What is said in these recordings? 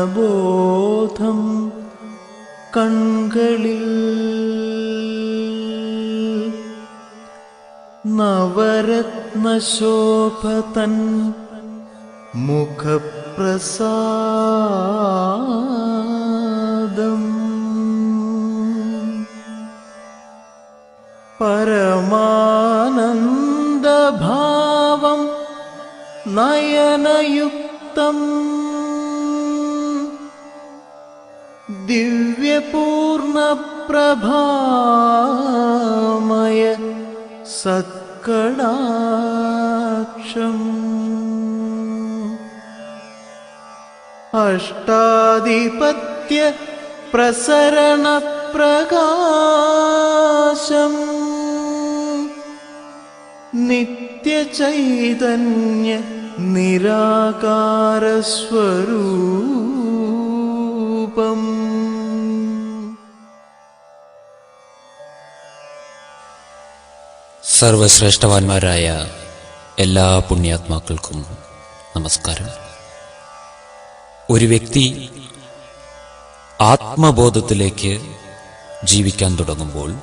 ആത്മജ്ഞാനബോധം കൺകളിൽ നവരത്നശോഭതൻ മുഖപ്രസാദം പരമാനന്ദഭാവം നയനയുക്തം दिव्यपूर्णप्रभामय सत्कणाक्षम् अष्टाधिपत्यप्रसरणप्रगाम् नित्यचैतन्य നിരാകാരസ്വരൂപം. സർവശ്രേഷ്ഠവാന്മാരായ എല്ലാ പുണ്യാത്മാക്കൾക്കും നമസ്കാരം. ഒരു വ്യക്തി ആത്മബോധത്തിലേക്ക് ജീവിക്കാൻ തുടങ്ങുമ്പോൾ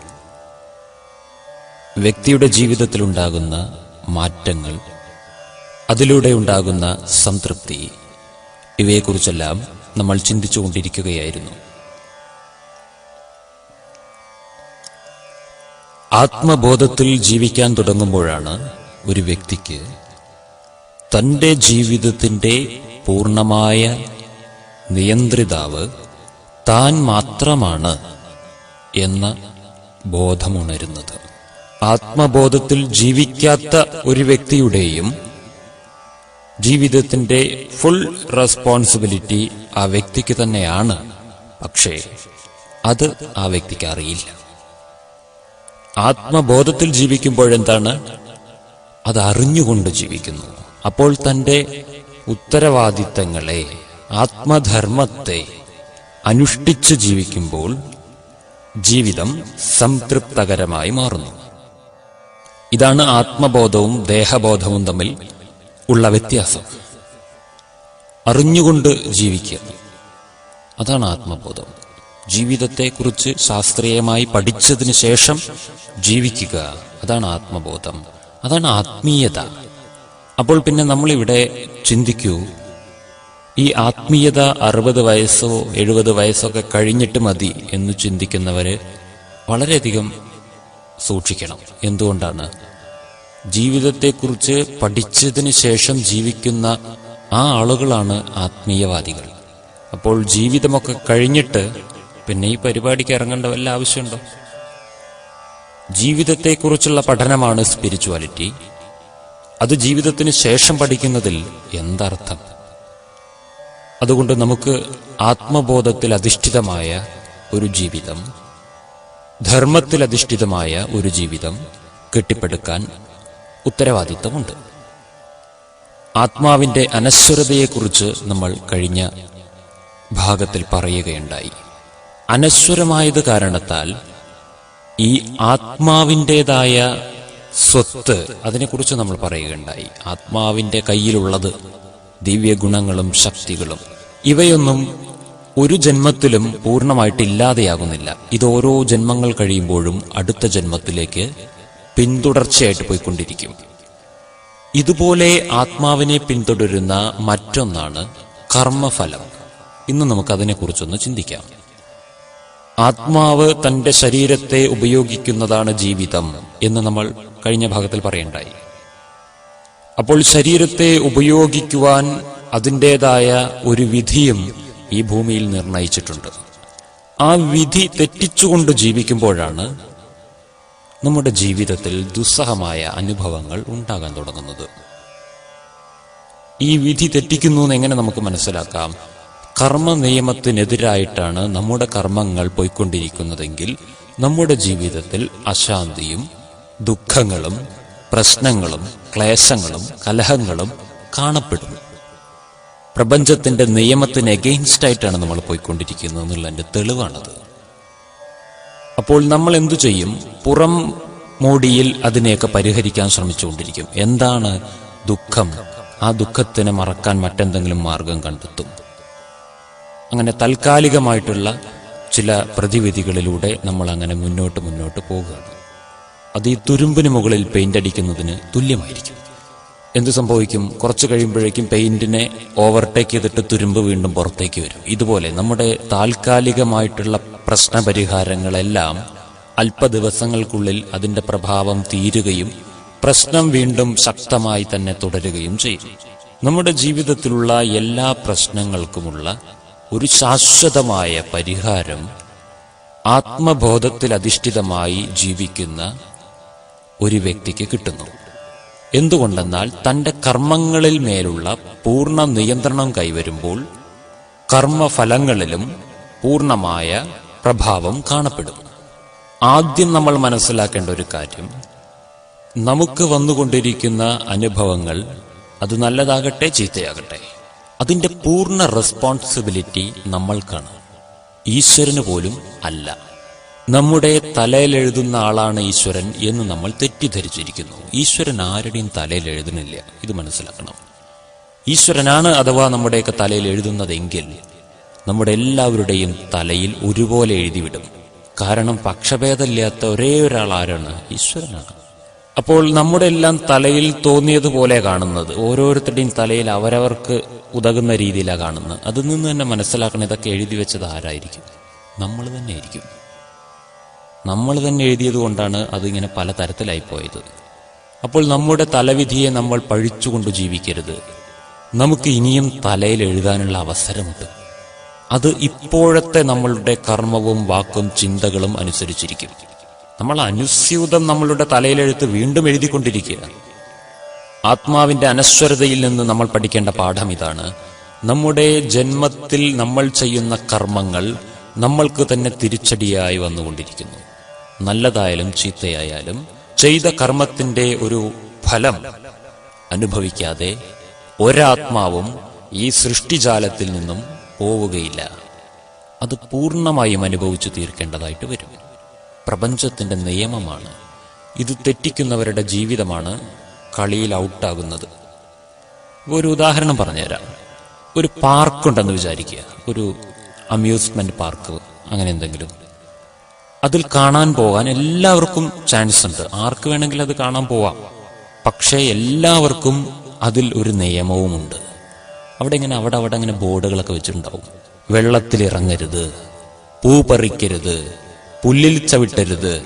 വ്യക്തിയുടെ ജീവിതത്തിലുണ്ടാകുന്ന മാറ്റങ്ങൾ അതിലൂടെ ഉണ്ടാകുന്ന സംതൃപ്തി. ഇവയെക്കുറിച്ചെല്ലാം നമ്മൾ ചിന്തിച്ചുകൊണ്ടിരിക്കുകയായിരുന്നു. ആത്മബോധത്തിൽ ജീവിക്കാൻ തുടങ്ങുമ്പോഴാണ് ഒരു വ്യക്തിക്ക് തന്റെ ജീവിതത്തിന്റെ പൂർണമായ നിയന്ത്രിതാവ് താൻ മാത്രമാണ് എന്ന ബോധമുണരുന്നത്. ആത്മബോധത്തിൽ ജീവിക്കാത്ത ഒരു വ്യക്തിയുടെയും ജീവിതത്തിന്റെ ഫുൾ റെസ്പോൺസിബിലിറ്റി ആ വ്യക്തിക്ക് തന്നെയാണ്. പക്ഷേ അത് ആ വ്യക്തിക്ക് അറിയില്ല. ആത്മബോധത്തിൽ ജീവിക്കുമ്പോഴെന്താണ്? അത് അറിഞ്ഞുകൊണ്ട് ജീവിക്കുന്നു. അപ്പോൾ തന്റെ ഉത്തരവാദിത്തങ്ങളെ ആത്മധർമ്മത്തെ അനുഷ്ഠിച്ച് ജീവിക്കുമ്പോൾ ജീവിതം സംതൃപ്തകരമായി മാറുന്നു. ഇതാണ് ആത്മബോധവും ദേഹബോധവും തമ്മിൽ ഉള്ള വ്യത്യാസം. അറിഞ്ഞുകൊണ്ട് ജീവിക്കുക. അതാണ് ആത്മബോധം. ജീവിതത്തെക്കുറിച്ച് ശാസ്ത്രീയമായി പഠിച്ചതിന് ശേഷം ജീവിക്കുക. അതാണ് ആത്മബോധം. അതാണ് ആത്മീയത. അപ്പോൾ പിന്നെ നമ്മളിവിടെ ചിന്തിക്കൂ. ഈ ആത്മീയത അറുപത് വയസ്സോ എഴുപത് വയസ്സൊക്കെ കഴിഞ്ഞിട്ട് മതി എന്ന് ചിന്തിക്കുന്നവര് വളരെയധികം സൂക്ഷിക്കണം. എന്തുകൊണ്ടാണ്? ജീവിതത്തെക്കുറിച്ച് പഠിച്ചതിന് ശേഷം ജീവിക്കുന്ന ആ ആളുകളാണ് ആത്മീയവാദികൾ. അപ്പോൾ ജീവിതമൊക്കെ കഴിഞ്ഞിട്ട് പിന്നെ ഈ പരിപാടിക്ക് ഇറങ്ങേണ്ട വല്ല ആവശ്യമുണ്ടോ? ജീവിതത്തെക്കുറിച്ചുള്ള പഠനമാണ് സ്പിരിച്വാലിറ്റി അത് ജീവിതത്തിന് ശേഷം പഠിക്കുന്നതിൽ എന്തർത്ഥം? അതുകൊണ്ട് നമുക്ക് ആത്മബോധത്തിൽ അധിഷ്ഠിതമായ ഒരു ജീവിതം ധർമ്മത്തിൽ അധിഷ്ഠിതമായ ഒരു ജീവിതം കെട്ടിപ്പടുക്കാൻ ഉത്തരവാദിത്തമുണ്ട്. ആത്മാവിന്റെ അനശ്വരതയെക്കുറിച്ച് നമ്മൾ കഴിഞ്ഞ ഭാഗത്തിൽ പറയുകയുണ്ടായി. അനശ്വരമായത് കാരണത്താൽ ഈ ആത്മാവിന്റെതായ സ്വത്ത് അതിനെക്കുറിച്ച് നമ്മൾ പറയുകയുണ്ടായി. ആത്മാവിന്റെ കയ്യിലുള്ളത് ദിവ്യഗുണങ്ങളും ശക്തികളും. ഇവയൊന്നും ഒരു ജന്മത്തിലും പൂർണമായിട്ട് ഇല്ലാതെയാകുന്നില്ല ഇത് ഓരോ ജന്മങ്ങൾ കഴിയുമ്പോഴും അടുത്ത ജന്മത്തിലേക്ക് പിന്തുടർച്ചയായിട്ട് പോയിക്കൊണ്ടിരിക്കും. ഇതുപോലെ ആത്മാവിനെ പിന്തുടരുന്ന മറ്റൊന്നാണ് കർമ്മഫലം. ഇന്ന് നമുക്ക് അതിനെക്കുറിച്ചൊന്ന് ചിന്തിക്കാം. ആത്മാവ് തന്റെ ശരീരത്തെ ഉപയോഗിക്കുന്നതാണ് ജീവിതം എന്ന് നമ്മൾ കഴിഞ്ഞ ഭാഗത്തിൽ പറയണ്ടായി. അപ്പോൾ ശരീരത്തെ ഉപയോഗിക്കുവാൻ അതിന്റെതായ ഒരു വിധിയും ഈ ഭൂമിയിൽ നിർണയിച്ചിട്ടുണ്ട്. ആ വിധി തെറ്റിച്ചുകൊണ്ട് ജീവിക്കുമ്പോഴാണ് നമ്മുടെ ജീവിതത്തിൽ ദുസ്സഹമായ അനുഭവങ്ങൾ ഉണ്ടാകാൻ തുടങ്ങുന്നത്. ഈ വിധി തെറ്റിക്കുന്നു എന്ന് എങ്ങനെ നമുക്ക് മനസ്സിലാക്കാം? കർമ്മ നിയമത്തിനെതിരായിട്ടാണ് നമ്മുടെ കർമ്മങ്ങൾ പോയിക്കൊണ്ടിരിക്കുന്നതെങ്കിൽ നമ്മുടെ ജീവിതത്തിൽ അശാന്തിയും ദുഃഖങ്ങളും പ്രശ്നങ്ങളും ക്ലേശങ്ങളും കലഹങ്ങളും കാണപ്പെടുന്നു. പ്രപഞ്ചത്തിന്റെ നിയമത്തിന് എഗെയിൻസ്റ്റ് ആയിട്ടാണ് നമ്മൾ പോയിക്കൊണ്ടിരിക്കുന്നത് എന്നുള്ളതിന്റെ തെളിവാണത്. അപ്പോൾ നമ്മൾ എന്തു ചെയ്യും? പുറം മോടിയിൽ അതിനെയൊക്കെ പരിഹരിക്കാൻ ശ്രമിച്ചുകൊണ്ടിരിക്കും. എന്താണ് ദുഃഖം? ആ ദുഃഖത്തിനെ മറക്കാൻ മറ്റെന്തെങ്കിലും മാർഗം കണ്ടെത്തും. അങ്ങനെ താൽക്കാലികമായിട്ടുള്ള ചില പ്രതിവിധികളിലൂടെ നമ്മൾ അങ്ങനെ മുന്നോട്ട് മുന്നോട്ട് പോകുകയാണ്. അത് ഈ തുരുമ്പിന് മുകളിൽ പെയിന്റ് അടിക്കുന്നതിന് തുല്യമായിരിക്കും. എന്ത് സംഭവിക്കും? കുറച്ച് കഴിയുമ്പോഴേക്കും പെയിന്റിനെ ഓവർടേക്ക് ചെയ്തിട്ട് തുരുമ്പ് വീണ്ടും പുറത്തേക്ക് വരും. ഇതുപോലെ നമ്മുടെ താൽക്കാലികമായിട്ടുള്ള പ്രശ്ന പരിഹാരങ്ങളെല്ലാം അല്പ ദിവസങ്ങൾക്കുള്ളിൽ അതിന്റെ പ്രഭാവം തീരുകയും പ്രശ്നം വീണ്ടും ശക്തമായി തന്നെ തുടരുകയും ചെയ്യും. നമ്മുടെ ജീവിതത്തിലുള്ള എല്ലാ പ്രശ്നങ്ങൾക്കുമുള്ള ഒരു ശാശ്വതമായ പരിഹാരം ആത്മബോധത്തിൽ അധിഷ്ഠിതമായി ജീവിക്കുന്ന ഒരു വ്യക്തിക്ക് കിട്ടുന്നു. എന്തുകൊണ്ടെന്നാൽ തന്റെ കർമ്മങ്ങളിൽ മേലുള്ള പൂർണ നിയന്ത്രണം കൈവരുമ്പോൾ കർമ്മഫലങ്ങളിലും പൂർണമായ പ്രഭാവം കാണപ്പെടും. ആദ്യം നമ്മൾ മനസ്സിലാക്കേണ്ട ഒരു കാര്യം നമുക്ക് വന്നുകൊണ്ടിരിക്കുന്ന അനുഭവങ്ങൾ അത് നല്ലതാകട്ടെ ചീത്തയാകട്ടെ അതിന്റെ പൂർണ റെസ്പോൺസിബിലിറ്റി നമ്മൾക്കാണ് ഈശ്വരന് പോലും അല്ല. നമ്മുടെ തലയിൽ എഴുതുന്ന ആളാണ് ഈശ്വരൻ എന്ന് നമ്മൾ തെറ്റിദ്ധരിച്ചിരിക്കുന്നു. ഈശ്വരൻ ആരുടെയും തലയിൽ എഴുതുന്നില്ല. ഇത് മനസ്സിലാക്കണം. ഈശ്വരനാണ് അഥവാ നമ്മുടെയൊക്കെ തലയിൽ എഴുതുന്നതെങ്കിൽ നമ്മുടെ എല്ലാവരുടെയും തലയിൽ ഒരുപോലെ എഴുതിവിടും. കാരണം പക്ഷഭേദമില്ലാത്ത ഒരേ ഒരാൾ ആരാണ് ഈശ്വരനാണ്. അപ്പോൾ നമ്മുടെ എല്ലാം തലയിൽ തോന്നിയതുപോലെ കാണുന്നത്. ഓരോരുത്തരുടെയും തലയിൽ അവരവർക്ക് ഉതകുന്ന രീതിയിലാണ് കാണുന്നത്. അതിൽ നിന്ന് തന്നെ മനസ്സിലാക്കണം ഇതൊക്കെ എഴുതി വെച്ചത് ആരായിരിക്കും? നമ്മൾ തന്നെ ആയിരിക്കും. നമ്മൾ തന്നെ എഴുതിയത് കൊണ്ടാണ് അതിങ്ങനെ പല തരത്തിലായി പോയത് അപ്പോൾ നമ്മുടെ തലവിധിയെ നമ്മൾ പഴിച്ചുകൊണ്ട് ജീവിക്കരുത്. നമുക്ക് ഇനിയും തലയിൽ എഴുതാനുള്ള അവസരമുണ്ട്. അത് ഇപ്പോഴത്തെ നമ്മളുടെ കർമ്മവും വാക്കും ചിന്തകളും അനുസരിച്ചിരിക്കും. നമ്മൾ അനുസ്യൂതം നമ്മളുടെ തലയിലെഴുത്ത് വീണ്ടും എഴുതിക്കൊണ്ടിരിക്കുക ആത്മാവിന്റെ അനശ്വരതയിൽ നിന്ന് നമ്മൾ പഠിക്കേണ്ട പാഠം ഇതാണ്. നമ്മുടെ ജന്മത്തിൽ നമ്മൾ ചെയ്യുന്ന കർമ്മങ്ങൾ നമ്മൾക്ക് തന്നെ തിരിച്ചടിയായി വന്നുകൊണ്ടിരിക്കുന്നു. നല്ലതായാലും ചീത്തയായാലും ചെയ്ത കർമ്മത്തിന്റെ ഒരു ഫലം അനുഭവിക്കാതെ ഒരാത്മാവും ഈ സൃഷ്ടിജാലത്തിൽ നിന്നും പോവുകയില്ല. അത് പൂർണമായും അനുഭവിച്ചു തീർക്കേണ്ടതായിട്ട് വരും. പ്രപഞ്ചത്തിന്റെ നിയമമാണ്. ഇത് തെറ്റിക്കുന്നവരുടെ ജീവിതമാണ് കളിയിൽ ഔട്ടാകുന്നത്. ഒരു ഉദാഹരണം പറഞ്ഞുതരാം. ഒരു പാർക്കുണ്ടെന്ന് വിചാരിക്കുക. ഒരു അമ്യൂസ്മെന്റ് പാർക്ക് അങ്ങനെ എന്തെങ്കിലും. അതിൽ കാണാൻ പോകാൻ എല്ലാവർക്കും ചാൻസ് ഉണ്ട്. ആർക്ക് വേണമെങ്കിലും അത് കാണാൻ പോവാം. പക്ഷേ എല്ലാവർക്കും അതിൽ ഒരു നിയമവുമുണ്ട്. അവിടെ ഇങ്ങനെ അവിടെ അവിടെ അങ്ങനെ ബോർഡുകളൊക്കെ വെച്ചിട്ടുണ്ടാവും. വെള്ളത്തിൽ ഇറങ്ങരുത് പൂ പറിക്കരുത് പുല്ലിൽ ചവിട്ടരുത്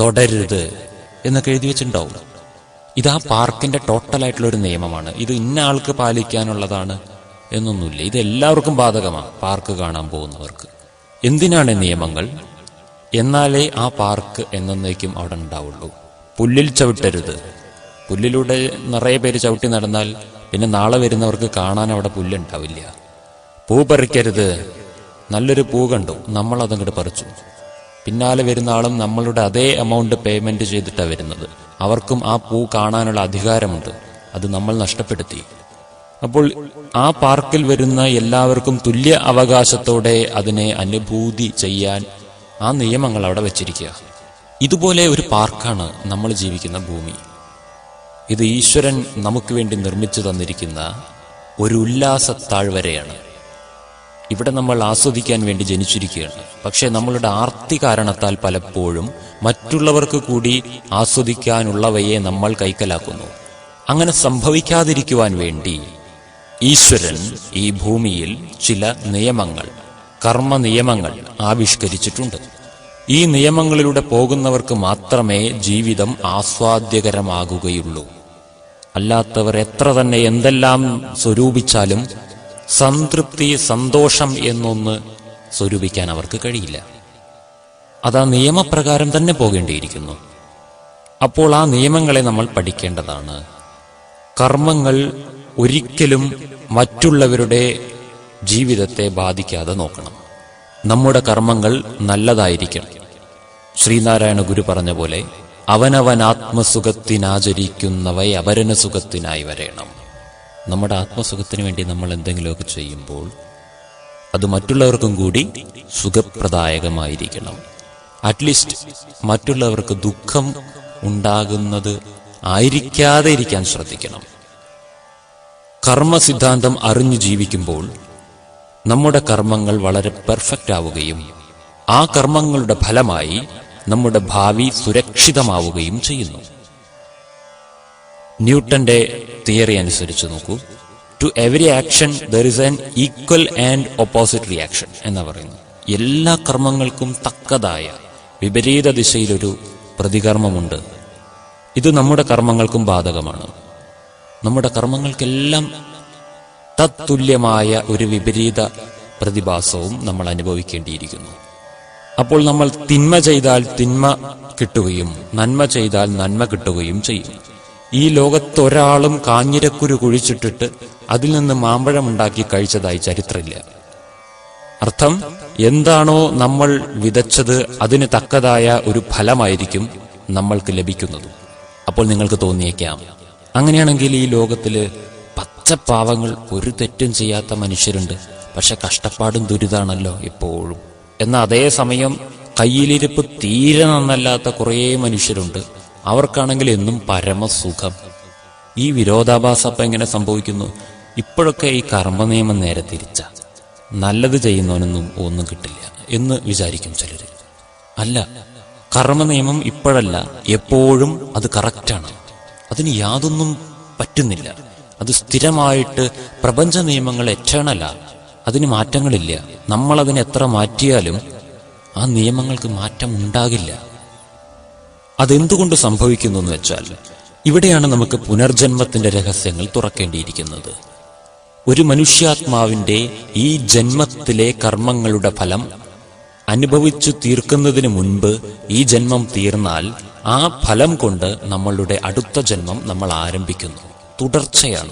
തൊടരുത് എന്നൊക്കെ എഴുതി വെച്ചിട്ടുണ്ടാവും. ഇത് ആ പാർക്കിന്റെ ടോട്ടലായിട്ടുള്ള ഒരു നിയമമാണ്. ഇത് ഇന്ന ആൾക്ക് പാലിക്കാനുള്ളതാണ് എന്നൊന്നുമില്ല. ഇത് എല്ലാവർക്കും ബാധകമാണ്. പാർക്ക് കാണാൻ പോകുന്നവർക്ക്. എന്തിനാണ് നിയമങ്ങൾ? എന്നാലേ ആ പാർക്ക് എന്നേക്കും അവിടെ ഉണ്ടാവുള്ളൂ. പുല്ലിൽ ചവിട്ടരുത്. പുല്ലിലൂടെ നിറയെ പേര് ചവിട്ടി നടന്നാൽ പിന്നെ നാളെ വരുന്നവർക്ക് കാണാൻ അവിടെ പുല്ലുണ്ടാവില്ല. പൂ പറിക്കരുത്. നല്ലൊരു പൂ കണ്ടു. നമ്മൾ അതങ്ങോട്ട് പറിച്ചു. പിന്നാലെ വരുന്ന ആളും നമ്മളുടെ അതേ എമൗണ്ട് പേയ്മെന്റ് ചെയ്തിട്ടാണ് വരുന്നത്. അവർക്കും ആ പൂ കാണാനുള്ള അധികാരമുണ്ട്. അത് നമ്മൾ നഷ്ടപ്പെടുത്തി. അപ്പോൾ ആ പാർക്കിൽ വരുന്ന എല്ലാവർക്കും തുല്യ അവകാശത്തോടെ അതിനെ അനുഭൂതി ചെയ്യാൻ ആ നിയമങ്ങൾ അവിടെ വച്ചിരിക്കുക. ഇതുപോലെ ഒരു പാർക്കാണ് നമ്മൾ ജീവിക്കുന്ന ഭൂമി. ഇത് ഈശ്വരൻ നമുക്ക് വേണ്ടി നിർമ്മിച്ചു തന്നിരിക്കുന്ന ഒരു ഉല്ലാസ താഴ്വരയാണ് ഇവിടെ നമ്മൾ ആസ്വദിക്കാൻ വേണ്ടി ജനിച്ചിരിക്കുകയാണ്. പക്ഷേ നമ്മളുടെ ആർത്തി കാരണത്താൽ പലപ്പോഴും മറ്റുള്ളവർക്ക് കൂടി ആസ്വദിക്കാനുള്ളവയെ നമ്മൾ കൈക്കലാക്കുന്നു. അങ്ങനെ സംഭവിക്കാതിരിക്കുവാൻ വേണ്ടി ഈശ്വരൻ ഈ ഭൂമിയിൽ ചില നിയമങ്ങൾ കർമ്മ നിയമങ്ങൾ ആവിഷ്കരിച്ചിട്ടുണ്ട്. ഈ നിയമങ്ങളിലൂടെ പോകുന്നവർക്ക് മാത്രമേ ജീവിതം ആസ്വാദ്യകരമാകുകയുള്ളൂ. അല്ലാത്തവർ എത്ര തന്നെ എന്തെല്ലാം സ്വരൂപിച്ചാലും സംതൃപ്തി സന്തോഷം എന്നൊന്ന് സ്വരൂപിക്കാൻ അവർക്ക് കഴിയില്ല. അത് ആ നിയമപ്രകാരം തന്നെ പോകേണ്ടിയിരിക്കുന്നു. അപ്പോൾ ആ നിയമങ്ങളെ നമ്മൾ പഠിക്കേണ്ടതാണ്. കർമ്മങ്ങൾ ഒരിക്കലും മറ്റുള്ളവരുടെ ജീവിതത്തെ ബാധിക്കാതെ നോക്കണം. നമ്മുടെ കർമ്മങ്ങൾ നല്ലതായിരിക്കണം. ശ്രീനാരായണ ഗുരു പറഞ്ഞ പോലെ അവനവൻ ആത്മസുഖത്തിനാചരിക്കുന്നവയെ അപരന സുഖത്തിനായി വരേണം. നമ്മുടെ ആത്മസുഖത്തിന് വേണ്ടി നമ്മൾ എന്തെങ്കിലുമൊക്കെ ചെയ്യുമ്പോൾ അത് മറ്റുള്ളവർക്കും കൂടി സുഖപ്രദായകമായിരിക്കണം. അറ്റ്ലീസ്റ്റ് മറ്റുള്ളവർക്ക് ദുഃഖം ഉണ്ടാകുന്നത് ആയിരിക്കാതെ ഇരിക്കാൻ ശ്രദ്ധിക്കണം. കർമ്മസിദ്ധാന്തം അറിഞ്ഞു ജീവിക്കുമ്പോൾ നമ്മുടെ കർമ്മങ്ങൾ വളരെ പെർഫെക്റ്റ് ആവുകയും ആ കർമ്മങ്ങളുടെ ഫലമായി നമ്മുടെ ഭാവി സുരക്ഷിതമാവുകയും ചെയ്യുന്നു. ന്യൂട്ടന്റെ തിയറി അനുസരിച്ച് നോക്കൂ. To every action there is an equal and opposite reaction എന്ന് പറയുന്നു. എല്ലാ കർമ്മങ്ങൾക്കും തക്കതായ വിപരീത ദിശയിലൊരു പ്രതികർമ്മമുണ്ട്. ഇത് നമ്മുടെ കർമ്മങ്ങൾക്കും ബാധകമാണ്. നമ്മുടെ കർമ്മങ്ങൾക്കെല്ലാം തത്തുല്യമായ ഒരു വിപരീത പ്രതിഭാസവും നമ്മൾ അനുഭവിക്കേണ്ടിയിരിക്കുന്നു. അപ്പോൾ നമ്മൾ തിന്മ ചെയ്താൽ തിന്മ കിട്ടുകയും നന്മ ചെയ്താൽ നന്മ കിട്ടുകയും ചെയ്യും. ഈ ലോകത്തൊരാളും കാഞ്ഞിരക്കുരു കുഴിച്ചിട്ടിട്ട് അതിൽ നിന്ന് മാമ്പഴമുണ്ടാക്കി കഴിച്ചതായി ചരിത്രമില്ല. അർത്ഥം എന്താണോ നമ്മൾ വിതച്ചത് അതിന് തക്കതായ ഒരു ഫലമായിരിക്കും നമ്മൾക്ക് ലഭിക്കുന്നത്. അപ്പോൾ നിങ്ങൾക്ക് തോന്നിയേക്കാം അങ്ങനെയാണെങ്കിൽ ഈ ലോകത്തിൽ പച്ചപ്പാവങ്ങൾ ഒരു തെറ്റും ചെയ്യാത്ത മനുഷ്യരുണ്ട്. പക്ഷെ കഷ്ടപ്പാടും ദുരിതാണല്ലോ എപ്പോഴും എന്നാൽ അതേസമയം കയ്യിലിരിപ്പ് തീരെ നന്നല്ലാത്ത കുറേ മനുഷ്യരുണ്ട്. അവർക്കാണെങ്കിൽ എന്നും പരമസുഖം. ഈ വിരോധാഭാസം അപ്പം എങ്ങനെ സംഭവിക്കുന്നു? ഇപ്പോഴൊക്കെ ഈ കർമ്മനിയമം നേരെ തിരിച്ച. നല്ലത് ചെയ്യുന്നവനൊന്നും ഒന്നും കിട്ടില്ല എന്ന് വിചാരിക്കും ചിലർ അല്ല കർമ്മനിയമം ഇപ്പോഴല്ല എപ്പോഴും അത് കറക്റ്റാണ് അതിന് യാതൊന്നും പറ്റുന്നില്ല. അത് സ്ഥിരമായിട്ട് പ്രപഞ്ച നിയമങ്ങൾ എറ്റേണല അതിന് മാറ്റങ്ങളില്ല. നമ്മൾ അതിനെ എത്ര മാറ്റിയാലും ആ നിയമങ്ങൾക്ക് മാറ്റം ഉണ്ടാകില്ല. അതെന്തുകൊണ്ട് സംഭവിക്കുന്നു എന്ന് വെച്ചാൽ ഇവിടെയാണ് നമുക്ക് പുനർജന്മത്തിന്റെ രഹസ്യങ്ങൾ തുറക്കേണ്ടിയിരിക്കുന്നത്. ഒരു മനുഷ്യാത്മാവിന്റെ ഈ ജന്മത്തിലെ കർമ്മങ്ങളുടെ ഫലം അനുഭവിച്ചു തീർക്കുന്നതിന് മുൻപ് ഈ ജന്മം തീർന്നാൽ ആ ഫലം കൊണ്ട് നമ്മളുടെ അടുത്ത ജന്മം നമ്മൾ ആരംഭിക്കുന്നു. തുടർച്ചയാണ്.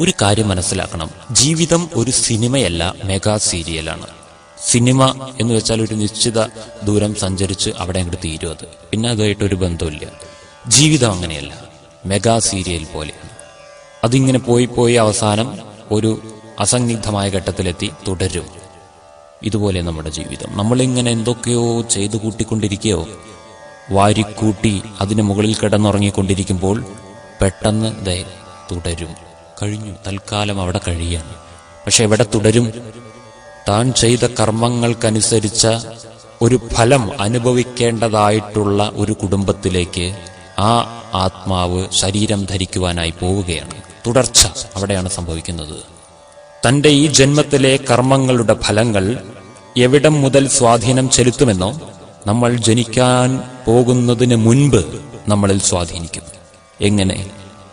ഒരു കാര്യം മനസ്സിലാക്കണം. ജീവിതം ഒരു സിനിമയല്ല മെഗാ സീരിയലാണ്. സിനിമ എന്ന് വെച്ചാൽ ഒരു നിശ്ചിത ദൂരം സഞ്ചരിച്ച് അവിടെ അങ്ങോട്ട് തീരും അത് പിന്നെ അതുമായിട്ട് ഒരു ബന്ധമില്ല ജീവിതം അങ്ങനെയല്ല. മെഗാ സീരിയൽ പോലെയാണ്. അതിങ്ങനെ പോയി പോയി അവസാനം ഒരു അസന്നിഗ്ധമായ ഘട്ടത്തിലെത്തി തുടരും. ഇതുപോലെ നമ്മുടെ ജീവിതം. നമ്മളിങ്ങനെ എന്തൊക്കെയോ ചെയ്തു കൂട്ടിക്കൊണ്ടിരിക്കുകയോ വാരിക്കൂട്ടി അതിന് മുകളിൽ കിടന്നുറങ്ങിക്കൊണ്ടിരിക്കുമ്പോൾ പെട്ടെന്ന് ദയ തുടരും. കഴിഞ്ഞു. തൽക്കാലം അവിടെ കഴിയാണ് പക്ഷെ എവിടെ തുടരും? താൻ ചെയ്ത കർമ്മങ്ങൾക്കനുസരിച്ച ഒരു ഫലം അനുഭവിക്കേണ്ടതായിട്ടുള്ള ഒരു കുടുംബത്തിലേക്ക് ആ ആത്മാവ് ശരീരം ധരിക്കുവാനായി പോവുകയാണ്. തുടർച്ച അവിടെയാണ് സംഭവിക്കുന്നത്. തന്റെ ഈ ജന്മത്തിലെ കർമ്മങ്ങളുടെ ഫലങ്ങൾ എവിടം മുതൽ സ്വാധീനം ചെലുത്തുമെന്നോ നമ്മൾ ജനിക്കാൻ പോകുന്നതിന് മുൻപ് നമ്മളിൽ സ്വാധീനിക്കുന്നു. എങ്ങനെ?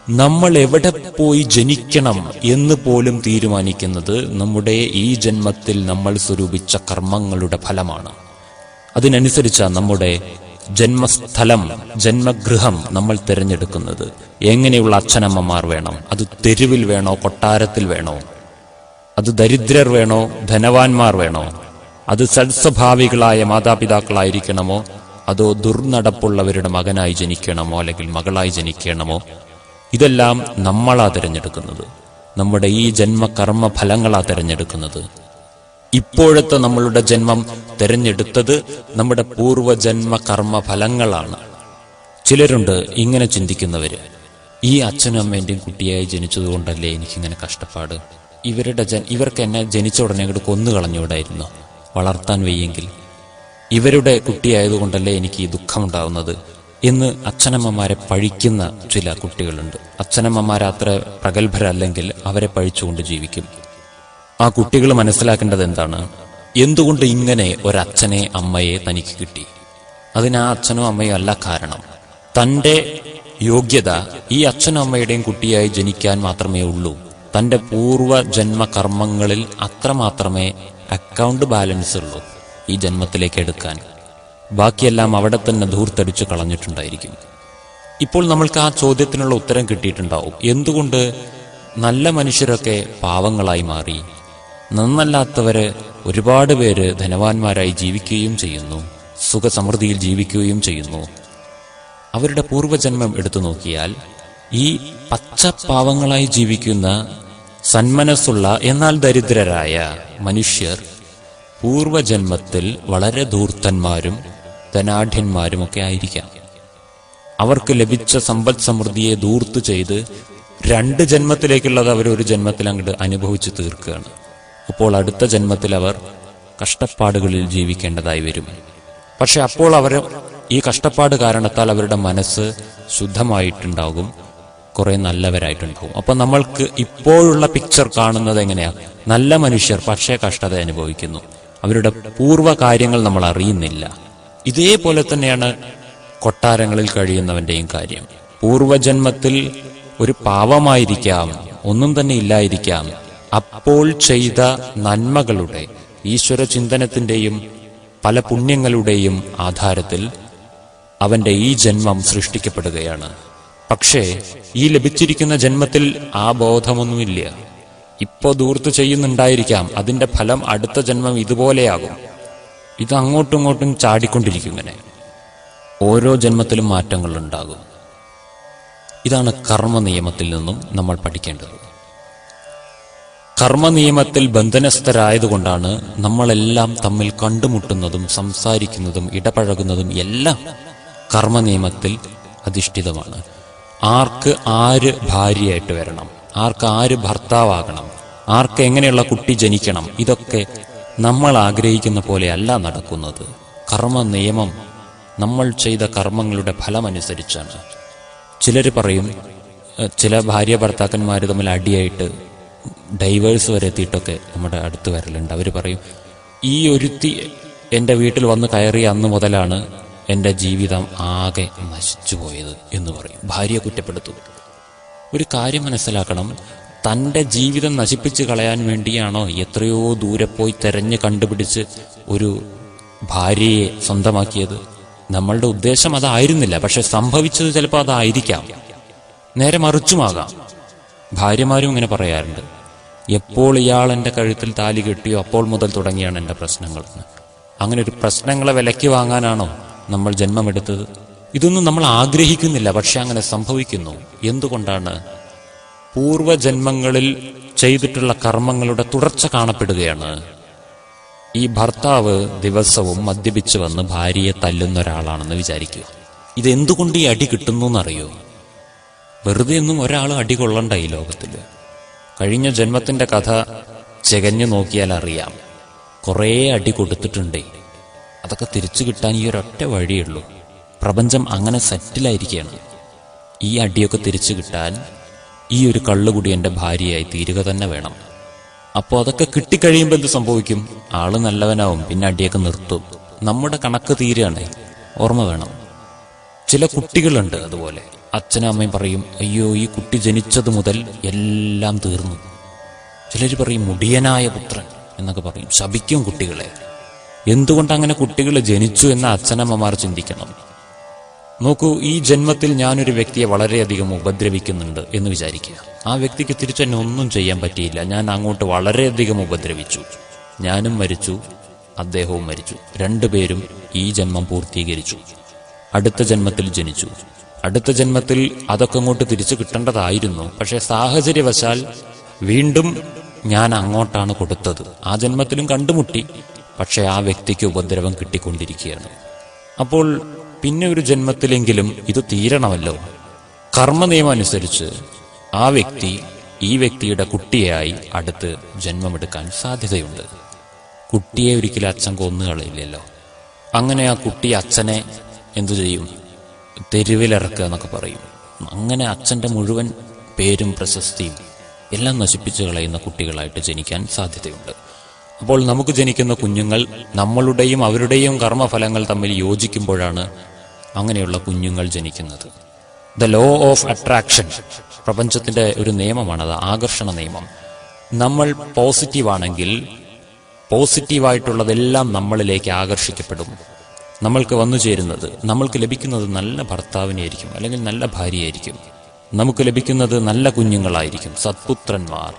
നമ്മൾ എവിടെ പോയി ജനിക്കണം എന്ന് പോലും തീരുമാനിക്കുന്നത് നമ്മുടെ ഈ ജന്മത്തിൽ നമ്മൾ സ്വരൂപിച്ച കർമ്മങ്ങളുടെ ഫലമാണ്. അതിനനുസരിച്ചാണ് നമ്മുടെ ജന്മസ്ഥലം ജന്മഗൃഹം നമ്മൾ തിരഞ്ഞെടുക്കുന്നത്. എങ്ങനെയുള്ള അച്ഛനമ്മമാർ വേണം? അത് തെരുവിൽ വേണോ? കൊട്ടാരത്തിൽ വേണോ? അത് ദരിദ്രർ വേണോ? ധനവാന്മാർ വേണോ? അത് സൽസ്വഭാവികളായ മാതാപിതാക്കളായിരിക്കണമോ? അതോ ദുർനടപ്പുള്ളവരുടെ മകനായി ജനിക്കണമോ? അല്ലെങ്കിൽ മകളായി ജനിക്കണമോ? ഇതെല്ലാം നമ്മളാ തിരഞ്ഞെടുക്കുന്നത്. നമ്മുടെ ഈ ജന്മകർമ്മ ഫലങ്ങളാ തിരഞ്ഞെടുക്കുന്നത്. ഇപ്പോഴത്തെ നമ്മളുടെ ജന്മം തിരഞ്ഞെടുത്തത് നമ്മുടെ പൂർവജന്മ കർമ്മ ഫലങ്ങളാണ് ചിലരുണ്ട് ഇങ്ങനെ ചിന്തിക്കുന്നവര്. ഈ അച്ഛനും അമ്മേന്റെയും കുട്ടിയായി ജനിച്ചതുകൊണ്ടല്ലേ എനിക്കിങ്ങനെ കഷ്ടപ്പാട്? ഇവരുടെ ജൻ ഇവർക്ക് എന്നെ ജനിച്ച ഉടനെ കൊന്നു കളഞ്ഞുകൂടായിരുന്നു വളർത്താൻ വയ്യെങ്കിൽ. ഇവരുടെ കുട്ടിയായതുകൊണ്ടല്ലേ എനിക്ക് ഈ ദുഃഖമുണ്ടാവുന്നത്? എന്ന് അച്ഛനമ്മമാരെ പഴിക്കുന്ന ചില കുട്ടികളുണ്ട്. അച്ഛനമ്മമാർ അത്ര പ്രഗത്ഭരല്ലെങ്കിൽ അവരെ പഴിച്ചുകൊണ്ട് ജീവിക്കും. ആ കുട്ടികൾ മനസ്സിലാക്കേണ്ടത് എന്താണ്? എന്തുകൊണ്ട് ഇങ്ങനെ ഒരച്ഛനെ അമ്മയെ തനിക്ക് കിട്ടി? അതിന് ആ അച്ഛനോ അമ്മയോ അല്ല കാരണം. തന്റെ യോഗ്യത ഈ അച്ഛനും അമ്മയുടെയും കുട്ടിയായി ജനിക്കാൻ മാത്രമേ ഉള്ളൂ. തന്റെ പൂർവ ജന്മകർമ്മങ്ങളിൽ അത്രമാത്രമേ അക്കൗണ്ട് ബാലൻസ് ഉള്ളൂ ഈ ജന്മത്തിലേക്ക് എടുക്കാൻ. ബാക്കിയെല്ലാം അവിടെ തന്നെ ധൂർത്തടിച്ചു കളഞ്ഞിട്ടുണ്ടായിരിക്കും. ഇപ്പോൾ നമ്മൾക്ക് ആ ചോദ്യത്തിനുള്ള ഉത്തരം കിട്ടിയിട്ടുണ്ടാവും. എന്തുകൊണ്ട് നല്ല മനുഷ്യരൊക്കെ പാവങ്ങളായി മാറി? നന്നല്ലാത്തവര് ഒരുപാട് പേര് ധനവാന്മാരായി ജീവിക്കുകയും ചെയ്യുന്നു. സുഖസമൃദ്ധിയിൽ ജീവിക്കുകയും ചെയ്യുന്നു. അവരുടെ പൂർവജന്മം എടുത്തു നോക്കിയാൽ ഈ പച്ച പച്ചപ്പാവങ്ങളായി ജീവിക്കുന്ന സന്മനസ്സുള്ള എന്നാൽ ദരിദ്രരായ മനുഷ്യർ പൂർവജന്മത്തിൽ വളരെ ധൂർത്തന്മാരും ധനാഢ്യന്മാരുമൊക്കെ ആയിരിക്കാം. അവർക്ക് ലഭിച്ച സമ്പദ് സമൃദ്ധിയെ ദൂർത്തു ചെയ്ത് രണ്ട് ജന്മത്തിലേക്കുള്ളത് അവർ ഒരു ജന്മത്തിൽ അങ്ങോട്ട് അനുഭവിച്ചു തീർക്കുകയാണ്. അപ്പോൾ അടുത്ത ജന്മത്തിൽ അവർ കഷ്ടപ്പാടുകളിൽ ജീവിക്കേണ്ടതായി വരും. പക്ഷെ അപ്പോൾ അവർ ഈ കഷ്ടപ്പാട് കാരണത്താൽ അവരുടെ മനസ്സ് ശുദ്ധമായിട്ടുണ്ടാകും. കുറെ നല്ലവരായിട്ടുണ്ടാവും. അപ്പൊ നമ്മൾക്ക് ഇപ്പോഴുള്ള പിക്ചർ കാണുന്നത് എങ്ങനെയാ? നല്ല മനുഷ്യർ പക്ഷേ കഷ്ടത അനുഭവിക്കുന്നു. അവരുടെ പൂർവ കാര്യങ്ങൾ നമ്മൾ അറിയുന്നില്ല. ഇതേപോലെ തന്നെയാണ് കൊട്ടാരങ്ങളിൽ കഴിയുന്നവന്റെയും കാര്യം. പൂർവജന്മത്തിൽ ഒരു പാവമായിരിക്കാം ഒന്നും തന്നെ ഇല്ലായിരിക്കാം. അപ്പോൾ ചെയ്ത നന്മകളുടെ ഈശ്വര ചിന്തനത്തിന്റെയും പല പുണ്യങ്ങളുടെയും ആധാരത്തിൽ അവന്റെ ഈ ജന്മം സൃഷ്ടിക്കപ്പെടുകയാണ്. പക്ഷേ ഈ ലഭിച്ചിരിക്കുന്ന ജന്മത്തിൽ ആ ബോധമൊന്നുമില്ല. ഇപ്പോ ദൂർത്ത് ചെയ്യുന്നുണ്ടായിരിക്കാം. അതിന്റെ ഫലം അടുത്ത ജന്മം ഇതുപോലെയാകും. ഇത് അങ്ങോട്ടും ഇങ്ങോട്ടും ചാടിക്കൊണ്ടിരിക്കും ഇങ്ങനെ ഓരോ ജന്മത്തിലും മാറ്റങ്ങൾ ഉണ്ടാകും ഇതാണ് കർമ്മ നിയമത്തിൽ നിന്നും നമ്മൾ പഠിക്കേണ്ടത്. കർമ്മ നിയമത്തിൽ ബന്ധനസ്ഥരായതുകൊണ്ടാണ് നമ്മളെല്ലാം തമ്മിൽ കണ്ടുമുട്ടുന്നതും സംസാരിക്കുന്നതും ഇടപഴകുന്നതും എല്ലാം കർമ്മ നിയമത്തിൽ അധിഷ്ഠിതമാണ്. ആർക്ക് ആര് ഭാര്യയായിട്ട് വരണം. ആർക്ക് ആര് ഭർത്താവാകണം. ആർക്ക് എങ്ങനെയുള്ള കുട്ടി ജനിക്കണം. ഇതൊക്കെ നമ്മൾ ആഗ്രഹിക്കുന്ന പോലെയല്ല നടക്കുന്നത്. കർമ്മ നിയമം നമ്മൾ ചെയ്ത കർമ്മങ്ങളുടെ ഫലമനുസരിച്ചാണ്. ചിലർ പറയും ചില ഭാര്യ ഭർത്താക്കന്മാർ തമ്മിൽ അടിയായിട്ട് ഡൈവേഴ്സ് വരെ എത്തിയിട്ടൊക്കെ നമ്മുടെ അടുത്ത് വരലുണ്ട്. അവർ പറയും ഈ ഒരുത്തി എന്റെ വീട്ടിൽ വന്ന് കയറിയ അന്ന് മുതലാണ് എന്റെ ജീവിതം ആകെ നശിച്ചു പോയത് എന്ന് പറയും. ഭാര്യയെ കുറ്റപ്പെടുത്തും. ഒരു കാര്യം മനസ്സിലാക്കണം. തന്റെ ജീവിതം നശിപ്പിച്ച് കളയാൻ വേണ്ടിയാണോ എത്രയോ ദൂരെ പോയി തെരഞ്ഞ് കണ്ടുപിടിച്ച് ഒരു ഭാര്യയെ സ്വന്തമാക്കിയത്? നമ്മളുടെ ഉദ്ദേശം അതായിരുന്നില്ല. പക്ഷെ സംഭവിച്ചത് ചിലപ്പോൾ അതായിരിക്കാം. നേരെ മറിച്ചുമാകാം. ഭാര്യമാരും ഇങ്ങനെ പറയാറുണ്ട്. എപ്പോൾ ഇയാൾ എന്റെ കഴുത്തിൽ താലി കെട്ടിയോ അപ്പോൾ മുതൽ തുടങ്ങിയാണ് എന്റെ പ്രശ്നങ്ങൾ. അങ്ങനെ ഒരു പ്രശ്നങ്ങളെ വിലയ്ക്ക് വാങ്ങാനാണോ നമ്മൾ ജന്മമെടുത്തത്. ഇതൊന്നും നമ്മൾ ആഗ്രഹിക്കുന്നില്ല പക്ഷെ അങ്ങനെ സംഭവിക്കുന്നു. എന്തുകൊണ്ടാണ്? പൂർവജന്മങ്ങളിൽ ചെയ്തിട്ടുള്ള കർമ്മങ്ങളുടെ തുടർച്ച കാണപ്പെടുകയാണ്. ഈ ഭർത്താവ് ദിവസവും മദ്യപിച്ചു വന്ന് ഭാര്യയെ തല്ലുന്ന ഒരാളാണെന്ന് വിചാരിക്കുക. ഇതെന്തുകൊണ്ട് ഈ അടി കിട്ടുന്നു എന്നറിയോ വെറുതെ ഒന്നും ഒരാൾ അടി കൊള്ളണ്ട ഈ ലോകത്തിൽ കഴിഞ്ഞ ജന്മത്തിന്റെ കഥ ചെകഞ്ഞു നോക്കിയാൽ അറിയാം കുറേ അടി കൊടുത്തിട്ടുണ്ടേ. അതൊക്കെ തിരിച്ചു കിട്ടാൻ ഈ ഒരൊറ്റ വഴിയുള്ളൂ പ്രപഞ്ചം അങ്ങനെ സെറ്റിലായിരിക്കുകയാണ്. ഈ അടിയൊക്കെ തിരിച്ചു കിട്ടാൻ ഈ ഒരു കള്ളുകുടി എന്റെ ഭാര്യയായി തീരുക തന്നെ വേണം. അപ്പോൾ അതൊക്കെ കിട്ടിക്കഴിയുമ്പോൾ എന്ത് സംഭവിക്കും? ആൾ നല്ലവനാവും പിന്നെ അടിയൊക്കെ നിർത്തും. നമ്മുടെ കണക്ക് തീരുകയാണ്. ഓർമ്മ വേണം. ചില കുട്ടികളുണ്ട് അതുപോലെ. അച്ഛനും അമ്മയും പറയും അയ്യോ ഈ കുട്ടി ജനിച്ചത് മുതൽ എല്ലാം തീർന്നു. ചിലർ പറയും മുടിയനായ പുത്രൻ എന്നൊക്കെ പറയും. ശപിക്കും കുട്ടികളെ. എന്തുകൊണ്ട് അങ്ങനെ കുട്ടികൾ ജനിച്ചു എന്ന് അച്ഛനമ്മമാർ ചിന്തിക്കണം. നോക്കൂ ഈ ജന്മത്തിൽ ഞാനൊരു വ്യക്തിയെ വളരെയധികം ഉപദ്രവിക്കുന്നുണ്ട് എന്ന് വിചാരിക്കുക. ആ വ്യക്തിക്ക് തിരിച്ചെന്നെ ഒന്നും ചെയ്യാൻ പറ്റിയില്ല. ഞാൻ അങ്ങോട്ട് വളരെയധികം ഉപദ്രവിച്ചു. ഞാനും മരിച്ചു അദ്ദേഹവും മരിച്ചു. രണ്ടുപേരും ഈ ജന്മം പൂർത്തീകരിച്ചു. അടുത്ത ജന്മത്തിൽ ജനിച്ചു. അടുത്ത ജന്മത്തിൽ അതൊക്കെ അങ്ങോട്ട് തിരിച്ചു കിട്ടേണ്ടതായിരുന്നു. പക്ഷേ സാഹചര്യവശാൽ വീണ്ടും ഞാൻ അങ്ങോട്ടാണ് കൊടുത്തത്. ആ ജന്മത്തിലും കണ്ടുമുട്ടി. പക്ഷെ ആ വ്യക്തിക്ക് ഉപദ്രവം കിട്ടിക്കൊണ്ടിരിക്കുകയാണ്. അപ്പോൾ പിന്നെ ഒരു ജന്മത്തിലെങ്കിലും ഇത് തീരണമല്ലോ? കർമ്മനിയമം അനുസരിച്ച് ആ വ്യക്തി ഈ വ്യക്തിയുടെ കുട്ടിയായി അടുത്ത് ജന്മമെടുക്കാൻ സാധ്യതയുണ്ട്. കുട്ടിയെ ഒരിക്കലും അച്ഛൻ കൊന്നുകളയില്ലല്ലോ അങ്ങനെ ആ കുട്ടി അച്ഛനെ എന്തു ചെയ്യും? തെരുവിലിറക്കുക എന്നൊക്കെ പറയും. അങ്ങനെ അച്ഛന്റെ മുഴുവൻ പേരും പ്രശസ്തിയും എല്ലാം നശിപ്പിച്ചു കളയുന്ന കുട്ടികളായിട്ട് ജനിക്കാൻ സാധ്യതയുണ്ട്. അപ്പോൾ നമുക്ക് ജനിക്കുന്ന കുഞ്ഞുങ്ങൾ നമ്മളുടെയും അവരുടെയും കർമ്മഫലങ്ങൾ തമ്മിൽ യോജിക്കുമ്പോഴാണ് അങ്ങനെയുള്ള കുഞ്ഞുങ്ങൾ ജനിക്കുന്നത്. ദ ലോ ഓഫ് അട്രാക്ഷൻ പ്രപഞ്ചത്തിന്റെ ഒരു നിയമമാണത് ആകർഷണ നിയമം. നമ്മൾ പോസിറ്റീവാണെങ്കിൽ പോസിറ്റീവായിട്ടുള്ളതെല്ലാം നമ്മളിലേക്ക് ആകർഷിക്കപ്പെടും. നമ്മൾക്ക് വന്നു ചേരുന്നത് നമ്മൾക്ക് ലഭിക്കുന്നത് നല്ല ഭർത്താവിനെയായിരിക്കും അല്ലെങ്കിൽ നല്ല ഭാര്യയായിരിക്കും. നമുക്ക് ലഭിക്കുന്നത് നല്ല കുഞ്ഞുങ്ങളായിരിക്കും സത്പുത്രന്മാർ.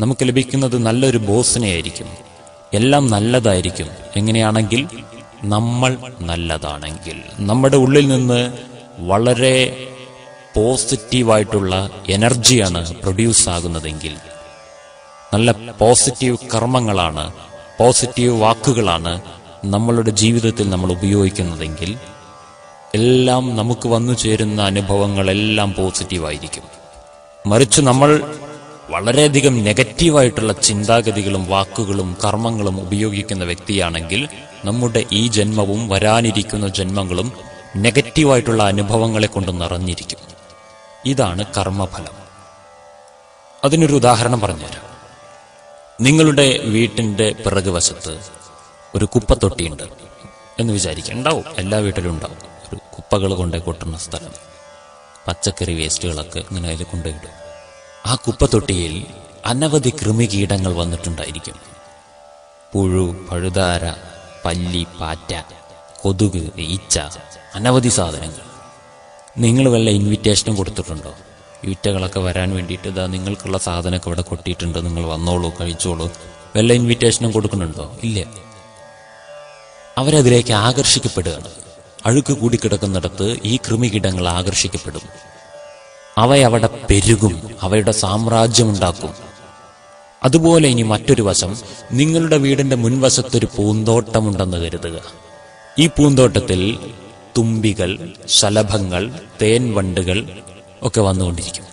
നമുക്ക് ലഭിക്കുന്നത് നല്ലൊരു ബോസിനെയായിരിക്കും. എല്ലാം നല്ലതായിരിക്കും. എങ്ങനെയാണെങ്കിൽ നമ്മൾ നല്ലതാണെങ്കിൽ. നമ്മുടെ ഉള്ളിൽ നിന്ന് വളരെ പോസിറ്റീവായിട്ടുള്ള എനർജിയാണ് പ്രൊഡ്യൂസ് ആകുന്നതെങ്കിൽ നല്ല പോസിറ്റീവ് കർമ്മങ്ങളാണ് പോസിറ്റീവ് വാക്കുകളാണ് നമ്മളുടെ ജീവിതത്തിൽ നമ്മൾ ഉപയോഗിക്കുന്നതെങ്കിൽ എല്ലാം നമുക്ക് വന്നു ചേരുന്ന അനുഭവങ്ങളെല്ലാം പോസിറ്റീവായിരിക്കും. മറിച്ച് നമ്മൾ വളരെയധികം നെഗറ്റീവായിട്ടുള്ള ചിന്താഗതികളും വാക്കുകളും കർമ്മങ്ങളും ഉപയോഗിക്കുന്ന വ്യക്തിയാണെങ്കിൽ നമ്മുടെ ഈ ജന്മവും വരാനിരിക്കുന്ന ജന്മങ്ങളും നെഗറ്റീവായിട്ടുള്ള അനുഭവങ്ങളെ കൊണ്ട് നിറഞ്ഞിരിക്കും. ഇതാണ് കർമ്മഫലം. അതിനൊരു ഉദാഹരണം പറഞ്ഞുതരാം. നിങ്ങളുടെ വീട്ടിന്റെ പിറകുവശത്ത് ഒരു കുപ്പത്തൊട്ടിയുണ്ട് എന്ന് വിചാരിക്കുക ഉണ്ടാവും. എല്ലാ വീട്ടിലും ഉണ്ടാവും. ഒരു കുപ്പകൾ കൊണ്ടേ കൊട്ടുന്ന സ്ഥലം. പച്ചക്കറി വേസ്റ്റുകളൊക്കെ ഇങ്ങനെ അതിൽ കൊണ്ടുപോയിടും ആ കുപ്പത്തൊട്ടിയിൽ അനവധി കൃമികീടങ്ങൾ വന്നിട്ടുണ്ടായിരിക്കും. പുഴു പഴുതാര പല്ലി പാറ്റ കൊതുക് ഈച്ച അനവധി സാധനങ്ങൾ. നിങ്ങൾ വല്ല ഇൻവിറ്റേഷനും കൊടുത്തിട്ടുണ്ടോ? ഈറ്റകളൊക്കെ വരാൻ വേണ്ടിയിട്ട് ഇതാ നിങ്ങൾക്കുള്ള സാധനമൊക്കെ ഇവിടെ കൊട്ടിയിട്ടുണ്ട്. നിങ്ങൾ വന്നോളൂ കഴിച്ചോളൂ. വല്ല ഇൻവിറ്റേഷനും കൊടുക്കുന്നുണ്ടോ? ഇല്ല. അവരതിലേക്ക് ആകർഷിക്കപ്പെടുകയാണ്. അഴുക്ക് കൂടിക്കിടക്കുന്നിടത്ത് ഈ കൃമികീടങ്ങൾ ആകർഷിക്കപ്പെടും. അവയവിടെ പെരുകും അവയുടെ സാമ്രാജ്യമുണ്ടാക്കും. അതുപോലെ ഇനി മറ്റൊരു വശം നിങ്ങളുടെ വീടിന്റെ മുൻവശത്തൊരു പൂന്തോട്ടമുണ്ടെന്ന് കരുതുക. ഈ പൂന്തോട്ടത്തിൽ തുമ്പികൾ ശലഭങ്ങൾ തേൻവണ്ടുകൾ ഒക്കെ വന്നുകൊണ്ടിരിക്കും.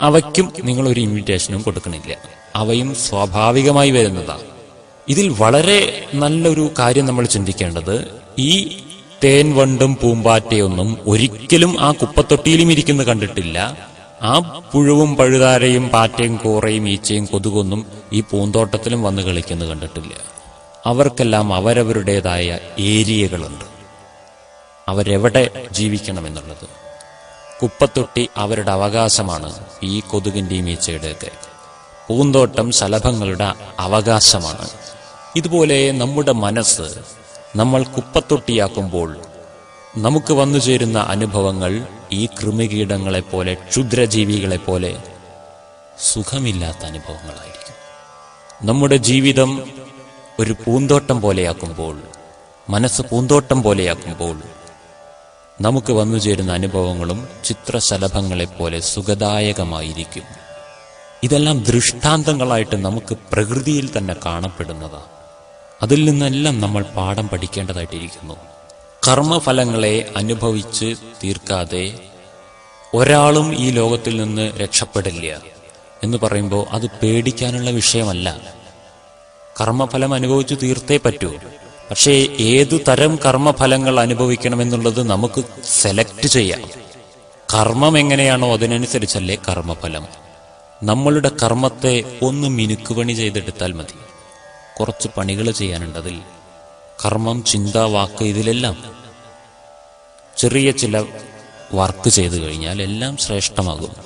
അവയ്ക്കും നിങ്ങളൊരു ഇൻവിറ്റേഷനും കൊടുക്കണില്ല. അവയും സ്വാഭാവികമായി വരുന്നതാണ് ഇതിൽ വളരെ നല്ലൊരു കാര്യം നമ്മൾ ചിന്തിക്കേണ്ടത് ഈ തേൻ വണ്ടും പൂമ്പാറ്റയൊന്നും ഒരിക്കലും ആ കുപ്പത്തൊട്ടിയിലും ഇരിക്കുന്ന കണ്ടിട്ടില്ല. ആ പുഴുവും പഴുതാരയും പാറ്റയും കൂറയും ഈച്ചയും കൊതുകൊന്നും ഈ പൂന്തോട്ടത്തിലും വന്ന് കളിക്കുന്നു കണ്ടിട്ടില്ല. അവർക്കെല്ലാം അവരവരുടേതായ ഏരിയകളുണ്ട്. അവരെവിടെ ജീവിക്കണമെന്നുള്ളത്. കുപ്പത്തൊട്ടി അവരുടെ അവകാശമാണ് ഈ കൊതുകിന്റെയും ഈച്ചയുടെയൊക്കെ. പൂന്തോട്ടം ശലഭങ്ങളുടെ അവകാശമാണ്. ഇതുപോലെ നമ്മുടെ മനസ്സ് നമ്മൾ കുപ്പത്തൊട്ടിയാക്കുമ്പോൾ നമുക്ക് വന്നു ചേരുന്ന അനുഭവങ്ങൾ ഈ കൃമികീടങ്ങളെപ്പോലെ ക്ഷുദ്രജീവികളെപ്പോലെ സുഖമില്ലാത്ത അനുഭവങ്ങളായിരിക്കും. നമ്മുടെ ജീവിതം ഒരു പൂന്തോട്ടം പോലെയാക്കുമ്പോൾ മനസ്സ് പൂന്തോട്ടം പോലെയാക്കുമ്പോൾ നമുക്ക് വന്നു ചേരുന്ന അനുഭവങ്ങളും ചിത്രശലഭങ്ങളെപ്പോലെ സുഖദായകമായിരിക്കും. ഇതെല്ലാം ദൃഷ്ടാന്തങ്ങളായിട്ട് നമുക്ക് പ്രകൃതിയിൽ തന്നെ കാണപ്പെടുന്നതാണ്. അതിൽ നിന്നെല്ലാം നമ്മൾ പാഠം പഠിക്കേണ്ടതായിട്ടിരിക്കുന്നു. കർമ്മഫലങ്ങളെ അനുഭവിച്ച് തീർക്കാതെ ഒരാളും ഈ ലോകത്തിൽ നിന്ന് രക്ഷപ്പെടില്ല എന്ന് പറയുമ്പോൾ അത് പേടിക്കാനുള്ള വിഷയമല്ല. കർമ്മഫലം അനുഭവിച്ച് തീർത്തേ പറ്റൂ. പക്ഷേ ഏതു തരം കർമ്മഫലങ്ങൾ അനുഭവിക്കണമെന്നുള്ളത് നമുക്ക് സെലക്ട് ചെയ്യാം. കർമ്മം എങ്ങനെയാണോ അതിനനുസരിച്ചല്ലേ കർമ്മഫലം. നമ്മളുടെ കർമ്മത്തെ ഒന്ന് മിനുക്കുപണി ചെയ്തെടുത്താൽ മതി. കുറച്ച് പണികൾ ചെയ്യാനുണ്ടതിൽ കർമ്മം ചിന്ത വാക്ക് ഇതിലെല്ലാം ചെറിയ ചില വർക്ക് ചെയ്തു കഴിഞ്ഞാൽ എല്ലാം ശ്രേഷ്ഠമാകും.